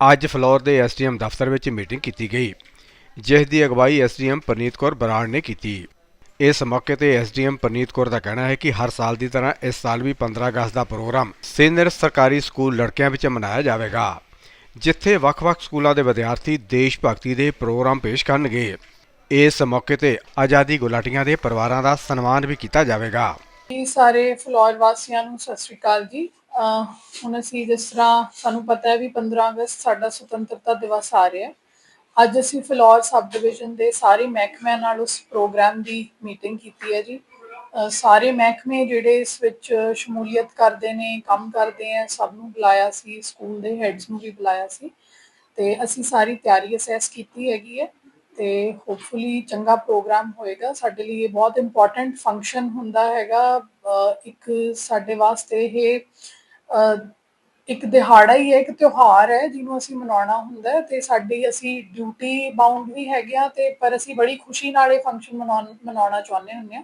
ਅੱਜ ਫਲੋਰ ਦੇ ਐਸਡੀਐਮ ਦਫ਼ਤਰ ਵਿੱਚ ਮੀਟਿੰਗ ਕੀਤੀ ਗਈ, ਜਿਸ ਦੀ ਅਗਵਾਈ ਐਸਡੀਐਮ ਪਰਨੀਤ ਕੌਰ ਬਰਾੜ ਨੇ ਕੀਤੀ। ਇਸ ਮੌਕੇ ਤੇ ਐਸਡੀਐਮ ਪਰਨੀਤ ਕੌਰ ਦਾ ਕਹਿਣਾ ਹੈ ਕਿ ਹਰ ਸਾਲ ਦੀ ਤਰ੍ਹਾਂ ਇਸ ਸਾਲ ਵੀ 15 ਅਗਸਤ ਦਾ ਪ੍ਰੋਗਰਾਮ ਸੀਨੀਅਰ ਸਰਕਾਰੀ ਸਕੂਲ ਲੜਕਿਆਂ ਵਿੱਚ ਮਨਾਇਆ ਜਾਵੇਗਾ, ਜਿੱਥੇ ਵੱਖ-ਵੱਖ ਸਕੂਲਾਂ ਦੇ ਵਿਦਿਆਰਥੀ ਦੇਸ਼ ਭਗਤੀ ਦੇ ਪ੍ਰੋਗਰਾਮ ਪੇਸ਼ ਕਰਨਗੇ। ਇਸ ਮੌਕੇ ਤੇ ਆਜ਼ਾਦੀ ਗੁਲਾਟੀਆਂ ਦੇ ਪਰਿਵਾਰਾਂ ਦਾ ਸਨਮਾਨ ਵੀ ਕੀਤਾ ਜਾਵੇਗਾ। ਸਾਰੇ ਫਲੋਰ ਵਾਸੀਆਂ ਨੂੰ ਸਤਿ ਸ਼੍ਰੀ ਅਕਾਲ ਜੀ। ਹੁਣ ਅਸੀਂ ਜਿਸ ਤਰ੍ਹਾਂ ਸਾਨੂੰ ਪਤਾ ਹੈ ਵੀ 15 ਅਗਸਤ ਸਾਡਾ ਸੁਤੰਤਰਤਾ ਦਿਵਸ ਆ ਰਿਹਾ ਹੈ। ਅੱਜ ਅਸੀਂ ਫਲੋਰ ਸਬ ਡਿਵੀਜ਼ਨ ਦੇ ਸਾਰੇ ਮਹਿਕਮਿਆਂ ਨਾਲ ਉਸ ਪ੍ਰੋਗਰਾਮ ਦੀ ਮੀਟਿੰਗ ਕੀਤੀ ਹੈ ਜੀ। ਸਾਰੇ ਮਹਿਕਮੇ ਜਿਹੜੇ ਇਸ ਵਿੱਚ ਸ਼ਮੂਲੀਅਤ ਕਰਦੇ ਨੇ, ਕੰਮ ਕਰਦੇ ਆ, ਸਭ ਨੂੰ ਬੁਲਾਇਆ ਸੀ, ਸਕੂਲ ਦੇ ਹੈਡਸ ਨੂੰ ਵੀ ਬੁਲਾਇਆ ਸੀ। ਤੇ ਅਸੀਂ ਸਾਰੀ ਤਿਆਰੀ ਅਸੈਸ ਕੀਤੀ ਹੈਗੀ ਹੈ ਤੇ ਹੋਪਫੁਲੀ ਚੰਗਾ ਪ੍ਰੋਗਰਾਮ ਹੋਏਗਾ। ਸਾਡੇ ਲਈ ਇਹ ਬਹੁਤ ਇੰਪੋਰਟੈਂਟ ਫੰਕਸ਼ਨ ਹੁੰਦਾ ਹੈਗਾ। ਇੱਕ ਸਾਡੇ ਵਾਸਤੇ ਇਹ ਇੱਕ ਦਿਹਾੜਾ ਹੀ ਹੈ, ਇੱਕ ਤਿਉਹਾਰ ਹੈ ਜਿਹਨੂੰ ਅਸੀਂ ਮਨਾਉਣਾ ਹੁੰਦਾ ਤੇ ਸਾਡੀ ਅਸੀਂ ਡਿਊਟੀ ਬਾਉਂਡ ਵੀ ਹੈਗੇ ਆ ਤੇ ਪਰ ਅਸੀਂ ਬੜੀ ਖੁਸ਼ੀ ਨਾਲ ਇਹ ਫੰਕਸ਼ਨ ਮਨਾਉਣਾ ਚਾਹੁੰਦੇ ਹੁੰਦੇ ਆ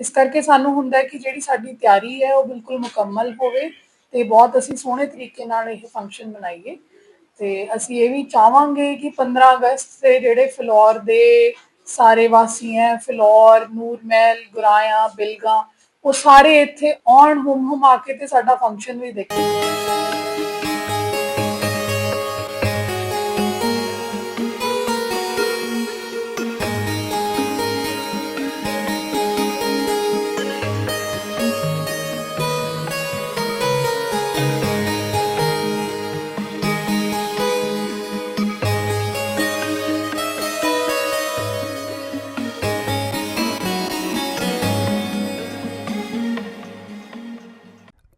ਇਸ ਕਰਕੇ ਸਾਨੂੰ ਹੁੰਦਾ ਕਿ ਜਿਹੜੀ ਸਾਡੀ ਤਿਆਰੀ ਹੈ ਉਹ ਬਿਲਕੁਲ ਮੁਕੰਮਲ ਹੋਵੇ ਤੇ ਬਹੁਤ ਅਸੀਂ ਸੋਹਣੇ ਤਰੀਕੇ ਨਾਲ ਇਹ ਫੰਕਸ਼ਨ ਮਨਾਈਏ। ਤੇ ਅਸੀਂ ਇਹ ਵੀ ਚਾਹਾਂਗੇ ਕਿ 15 ਅਗਸਤ ਤੇ ਜਿਹੜੇ ਫਲੋਰ ਦੇ ਸਾਰੇ ਵਾਸੀ ਹੈ, ਫਲੋਰ ਨੂਰਮਹਿਲ ਗੁਰਾਇਆ ਬਿਲਗਾ ਉਹ ਸਾਰੇ ਇੱਥੇ ਆਉਣ ਹੁਮ ਹੁਮ ਆ ਕੇ ਤੇ ਸਾਡਾ ਫੰਕਸ਼ਨ ਵੀ ਦੇਖਣ।